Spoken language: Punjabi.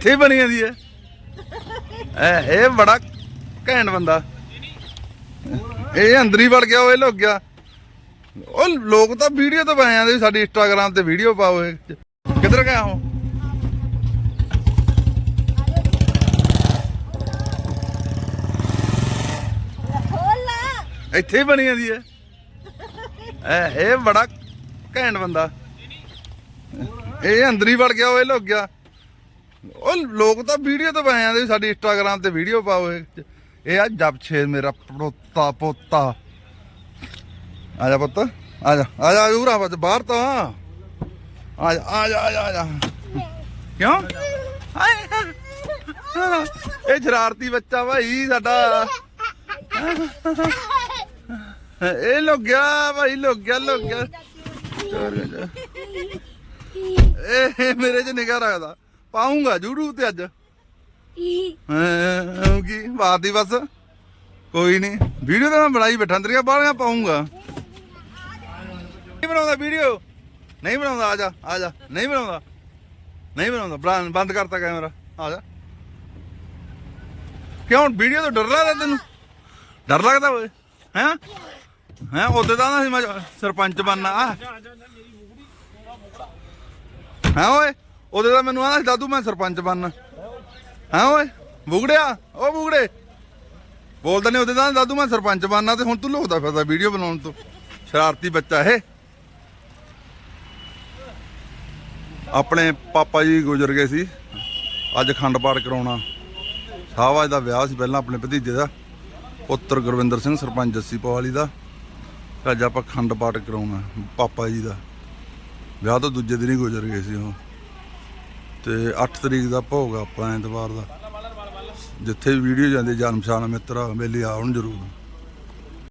ਇੱਥੇ ਬਣੀ ਜਾਂਦੀ ਹੈ। ਇਹ ਇਹ ਬੜਾ ਘੈਂਟ ਬੰਦਾ। ਇਹ ਅੰਦਰ ਹੀ ਵੜ ਗਿਆ, ਉਹ ਇਹ ਲੁੱਕ ਗਿਆ। ਉਹ ਲੋਕ ਤਾਂ ਵੀਡੀਓ ਤੋਂ ਪਾਏ ਜਾਂਦੇ ਵੀ ਸਾਡੀ ਇੰਸਟਾਗ੍ਰam ਤੇ ਵੀਡੀਓ ਪਾਓ ਕਿੱਧਰ ਗਿਆ ਉਹ? ਇੱਥੇ ਹੀ ਬਣੀ ਜਾਂਦੀ ਹੈ। ਇਹ ਇਹ ਬੜਾ ਘੈਂਟ ਬੰਦਾ। ਇਹ ਅੰਦਰ ਹੀ ਵੜ ਗਿਆ, ਉਹ ਇਹ ਲੁੱਕ ਗਿਆ। ਉਹ ਲੋਕ ਤਾਂ ਵੀਡੀਓ ਤੋਂ ਪਾਏ ਜਾਂਦੇ ਸਾਡੀ ਇੰਸਟਾਗ੍ਰam ਤੇ ਵੀਡੀਓ ਪਾਓ ਇਹ। ਇਹ ਆ ਜਪਛੇ ਮੇਰਾ ਪੜੋਤਾ ਪੋਤਾ। ਆ ਜਾ ਪੁੱਤ ਆ ਜਾ ਆ ਜਾ ਉਰਾ ਬਾਹਰ ਤਾਂ। ਆ ਜਾ ਆ ਜਾ ਆ ਜਾ, ਕਿਉਂ? ਇਹ ਸ਼ਰਾਰਤੀ ਬੱਚਾ ਭਾਈ ਸਾਡਾ। ਇਹ ਲੁੱਕ ਗਿਆ ਭਾਈ ਲੁੱਕ ਗਿਆ ਲੁੱਕ ਗਿਆ ਇਹ ਮੇਰੇ ਚ ਨਿਗਾਹ ਰੱਖਦਾ। ਪਾਉਂਗਾ ਜੂੜੂ ਤੇ ਅੱਜ। ਹਾਂ ਕੀ? ਬਾਤ ਦੀ ਬਸ। ਕੋਈ ਨਹੀਂ ਵੀਡੀਓ ਤਾਂ ਮੈਂ ਬਣਾਈ ਬੈਠਾ ਤੇਰੀਆਂ ਬਾਹਲੀਆਂ ਪਾਉਂਗਾ। ਨਹੀਂ ਬਣਾਉਂਦਾ ਵੀਡੀਓ। ਨਹੀਂ ਬਣਾਉਂਦਾ ਆ ਜਾ ਆ ਜਾ। ਨਹੀਂ ਬਣਾਉਂਦਾ। ਨਹੀਂ ਬਣਾਉਂਦਾ। ਬਣਾ- ਬੰਦ ਕਰਤਾ ਕੈਮਰਾ। ਆ ਜਾ। ਕਿਉਂ? ਵੀਡੀਓ ਤੋਂ ਡਰ ਲੱਗਦਾ ਤੈਨੂੰ? ਡਰ ਲੱਗਦਾ ਓਏ। ਹੈ? ਹੈ? ਉਹਦੇ ਤਾਂ ਨਾ ਸੀ ਮੈਂ ਸਰਪੰਚ ਬਣਨਾ। ਆ। ਹੈ ਓਏ? ਉਹਦੇ ਦਾ ਮੈਨੂੰ ਆਂਦਾ ਸੀ, ਦਾਦੂ, ਮੈਂ ਸਰਪੰਚ ਬਣਨਾ। ਹੈ ਓਏ, ਬੁਗੜਿਆ? ਓ ਬੁਗੜੇ। ਬੋਲਦਾ ਨਹੀਂ ਉਹਦੇ ਤਾਂ ਦਾਦੂ, ਮੈਂ ਸਰਪੰਚ ਬਣਨਾ। ਤੇ ਹੁਣ ਤੂੰ ਲੁਕਦਾ ਫਿਰਦਾ ਵੀਡੀਓ ਬਣਾਉਣ ਤੋਂ। ਸ਼ਰਾਰਤੀ ਬੱਚਾ ਇਹ। ਆਪਣੇ ਪਾਪਾ ਜੀ ਗੁਜ਼ਰ ਗਏ ਸੀ। ਅੱਜ ਖੰਡ ਪਾਠ ਕਰਾਉਣਾ। ਸਾਹਵਾਜ ਦਾ ਵਿਆਹ ਸੀ ਪਹਿਲਾਂ ਆਪਣੇ ਭਤੀਜੇ ਦਾ। ਪੁੱਤਰ ਗੁਰਵਿੰਦਰ ਸਿੰਘ, ਸਰਪੰਚ ਜੱਸੀ ਪਵਾਲੀ ਦਾ। ਅੱਜ ਆਪਾਂ ਖੰਡ ਪਾਠ ਕਰਾਉਣਾ, ਪਾਪਾ ਜੀ ਦਾ। ਵਿਆਹ ਤੋਂ ਦੂਜੇ ਦਿਨ ਹੀ ਗੁਜ਼ਰ ਗਏ ਸੀ ਉਹ। ਤੇ 8 ਤਰੀਕ ਦਾ ਭੋਗ ਆ ਆਪਾਂ ਐਤਵਾਰ ਦਾ। ਜਿੱਥੇ ਵੀ ਵੀਡੀਓ ਜਾਂਦੀ ਜਨਮ ਸ਼ਾਨ ਮਿੱਤਰ, ਮੇਲੇ ਆਉਣ ਜ਼ਰੂਰ।